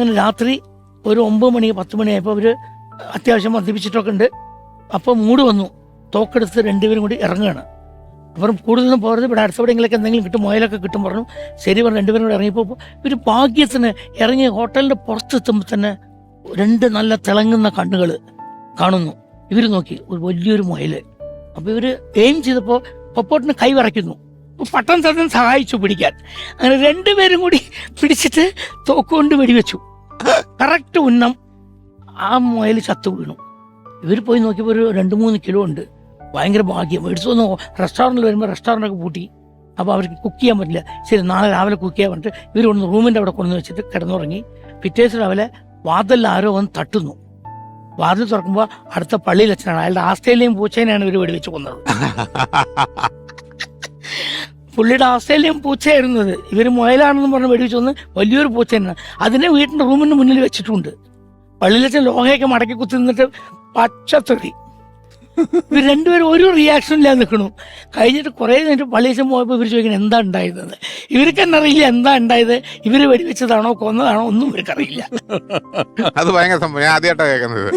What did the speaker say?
അങ്ങനെ രാത്രി ഒരു ഒമ്പത് മണി പത്ത് മണിയായപ്പോൾ അവർ അത്യാവശ്യം മദ്യപിച്ചിട്ടൊക്കെ ഉണ്ട് അപ്പോൾ മൂട് വന്നു. തോക്കെടുത്ത് രണ്ടുപേരും കൂടി ഇറങ്ങുകയാണ്. അപ്പം കൂടുതലൊന്നും പോകരുത്. ഇവിടെ അടുത്ത എവിടെയെങ്കിലൊക്കെ എന്തെങ്കിലും കിട്ടും മുയലൊക്കെ കിട്ടും പറഞ്ഞു. ശരി പറഞ്ഞു. രണ്ടുപേരും കൂടി ഇറങ്ങിയപ്പോൾ ഒരു ഭാഗ്യത്തിന് ഇറങ്ങി ഹോട്ടലിന്റെ പുറത്തെത്തുമ്പോൾ തന്നെ രണ്ട് നല്ല തിളങ്ങുന്ന കണ്ണുകൾ കാണുന്നു. ഇവർ നോക്കി ഒരു വലിയൊരു മുയൽ അപ്പോൾ ഇവർ എയിം ചെയ്തപ്പോൾ പൊപ്പോട്ടിന് കൈ വരയ്ക്കുന്നു പട്ടം തന്നെ സഹായിച്ചു പിടിക്കാൻ. അങ്ങനെ രണ്ടുപേരും കൂടി പിടിച്ചിട്ട് തോക്കുകൊണ്ട് വെടിവെച്ചു. കറക്റ്റ് ഉന്നം ആ മുയൽ ചത്തു വീണു. ഇവർ പോയി നോക്കിയപ്പോൾ ഒരു രണ്ട് മൂന്ന് കിലോ ഉണ്ട്. ഭയങ്കര ഭാഗ്യം. മേടിച്ചു വന്നു റെസ്റ്റോറന്റിൽ വരുമ്പോൾ റെസ്റ്റോറന്റൊക്കെ പൂട്ടി. അപ്പോൾ അവർക്ക് കുക്ക് ചെയ്യാൻ പറ്റില്ല. ശരി നാളെ രാവിലെ കുക്ക് ചെയ്യാൻ പറഞ്ഞിട്ട് ഇവർ കൊണ്ട് റൂമിന്റെ അവിടെ കൊണ്ടു വെച്ചിട്ട് കിടന്നുറങ്ങി. പിറ്റേ ദിവസം രാവിലെ വാതിലിൽ ആരോ വന്ന് തട്ടുന്നു. വാതിൽ തുറക്കുമ്പോൾ അടുത്ത പള്ളിയിൽ അച്ഛനാണ്. അയാളുടെ ആസ്ട്രേലിയൻ പൂച്ചേനെയാണ് ഇവർ വെടിവെച്ച് കൊന്നത്. പുള്ളിയുടെ ആസ്ട്രേലിയൻ പൂച്ചയായിരുന്നത്. ഇവർ മുയലാണെന്ന് പറഞ്ഞ് വെടിവെച്ച് വന്ന് വലിയൊരു പൂച്ചേനാണ് അതിനെ വീട്ടിന്റെ റൂമിന് മുന്നിൽ വെച്ചിട്ടുണ്ട്. പള്ളിയിലച്ഛൻ ലോഹയൊക്കെ മടക്കി കുത്തി നിന്നിട്ട് പച്ചത്തൊറി ഇവർ രണ്ടുപേരും ഒരു റിയാക്ഷൻ ഇല്ലാതെ നിൽക്കണു. കഴിഞ്ഞിട്ട് കുറേ കഴിഞ്ഞിട്ട് പള്ളിയച്ഛൻ പോയപ്പോൾ ഇവർ ചോദിക്കണം എന്താ ഉണ്ടായിരുന്നത്? ഇവർക്ക് അറിയില്ല എന്താ ഉണ്ടായത്? ഇവർ വെടിവെച്ചതാണോ കൊന്നതാണോ? ഒന്നും ഇവർക്കറിയില്ല. അത് ഭയങ്കര സംഭവം. ഞാൻ ആദ്യമായിട്ടാണ് കേൾക്കുന്നത്.